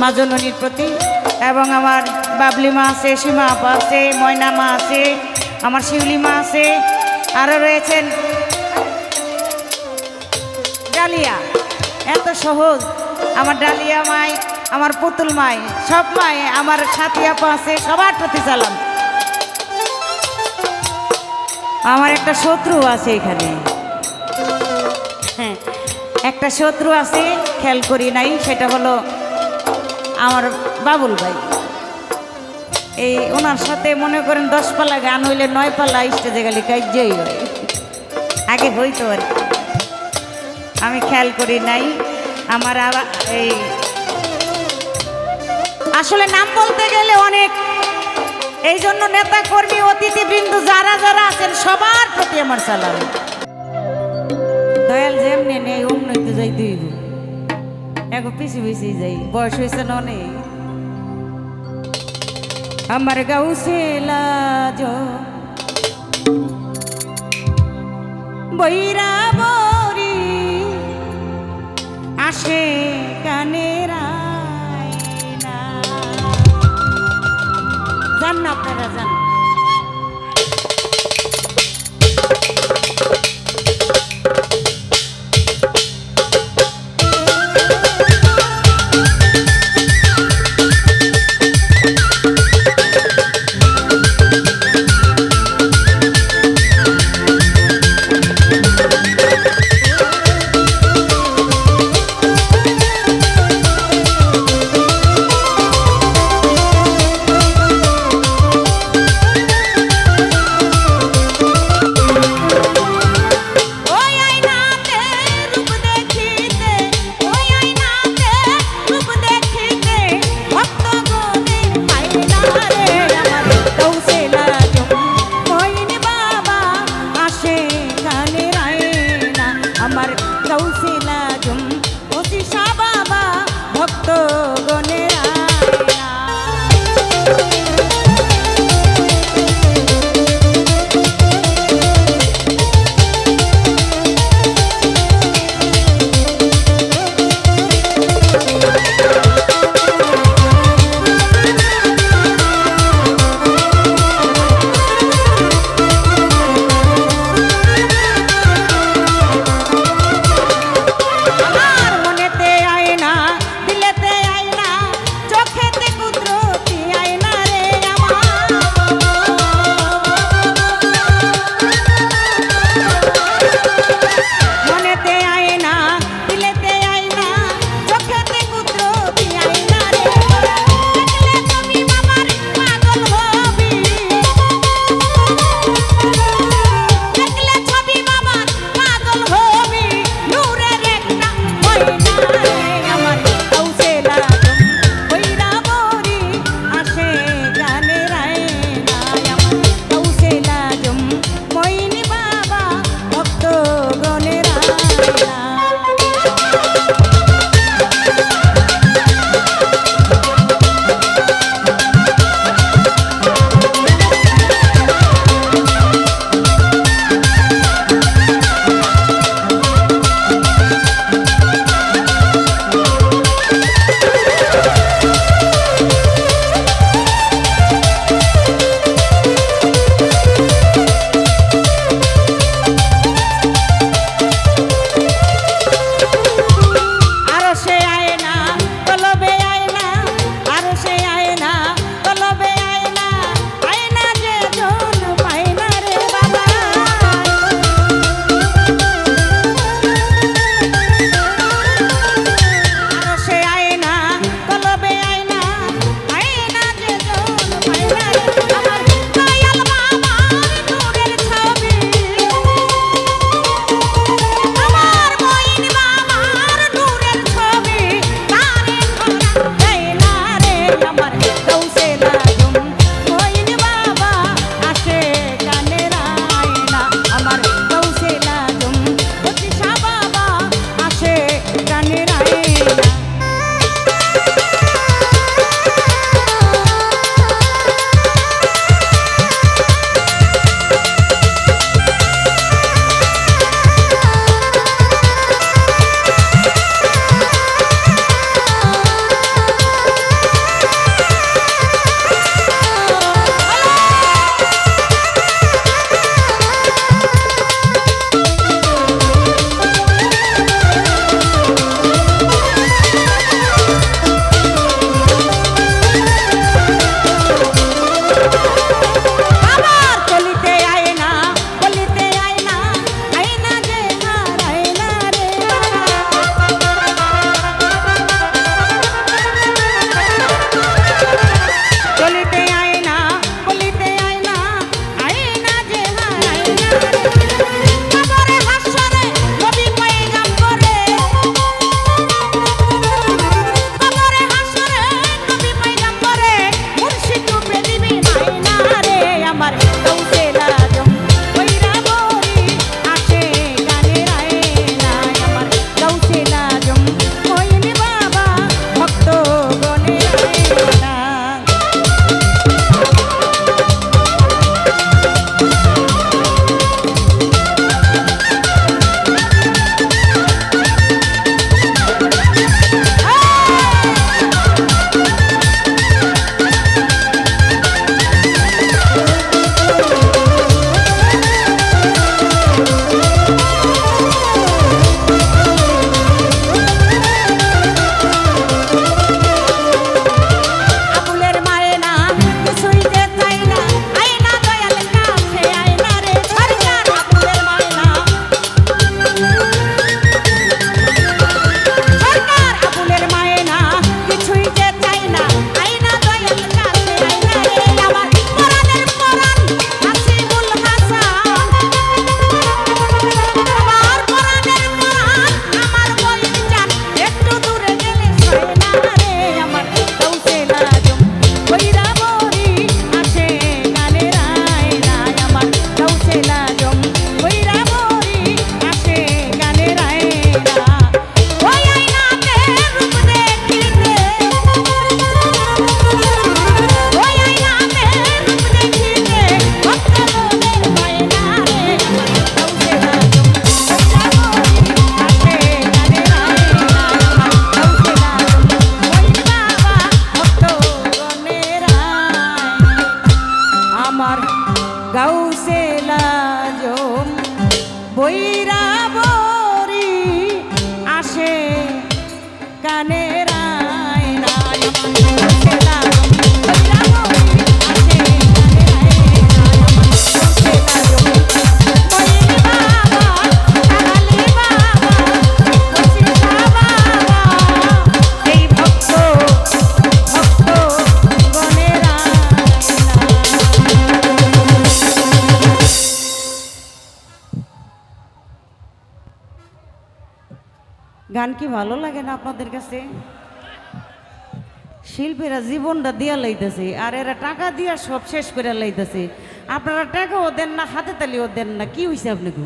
মা জননীর প্রতি এবং আমার বাবলি মা আছে, সীমা আপা আছে, ময়না মা আছে, আমার শিউলি মা আছে আরও রয়েছেন। ডালিয়া, এত সহজ। আমার ডালিয়া মাই, আমার পুতুল মাই, সব মাই, আমার সাথী আপা আছে, সবার প্রতি চালাম আমার একটা শত্রু আছে এখানে। হ্যাঁ একটা শত্রু আছে, খেয়াল করি নাই, সেটা হলো আমার বাবুল ভাই। এই ওনার সাথে মনে করেন দশ পালা গান হইলে নয় পালা স্টেজে গেলে কার্যই হয়। আগে হইতো আর আমি খেয়াল করি নাই, আমার আবার এই আসলে নাম বলতে গেলে অনেক। এই জন্য নেতা কর্মী অতিথিবৃন্দ যারা যারা আছেন, সবার প্রতি আমার সালাম। দয়াল যেমনি নেই অমনি তো যাই দুইব এখন পিছিয়ে পিছিয়ে যাই, বয়স হয়েছে না অনেক। আমার গাউসে লাজ। বৈরা বরি আসে কানের। যান না। আপনারা যান বৈরা গান কি ভালো লাগে না আপনাদের কাছে? শিল্পীরা জীবনটা দিয়া লইতেছে, আর এরা টাকা দিয়া সব শেষ করে লইতেছে। আপনারা টাকাও দেন না, হাতে তালিও দেন না, কি হয়েছে আপনাকে?